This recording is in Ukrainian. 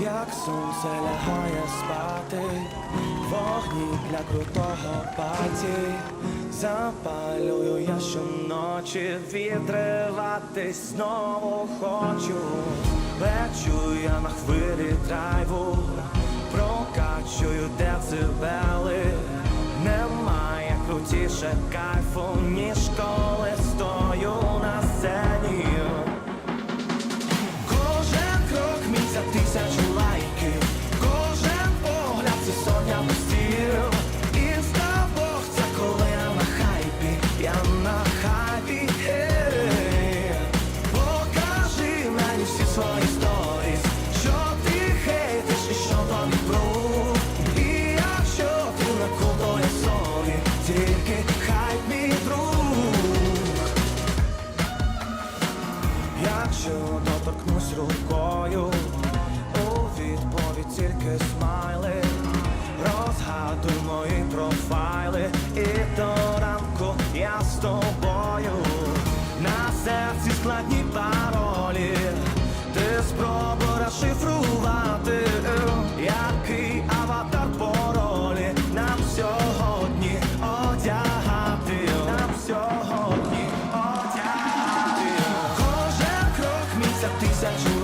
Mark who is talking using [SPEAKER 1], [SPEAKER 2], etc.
[SPEAKER 1] як сонце лягає спати, вогні для крутого паті, запалюю я щоночі, відриватись знову хочу, лечу я на хвилі драйву, прокачую децибели, немає крутіше кайфу, ніж коли стою Якщо доторкнусь рукою, у відповідь тільки смайли, розгадуй мої профайли, і до ранку я з тобою. На серці складні паролі, ти спробуй розшифрувати, These that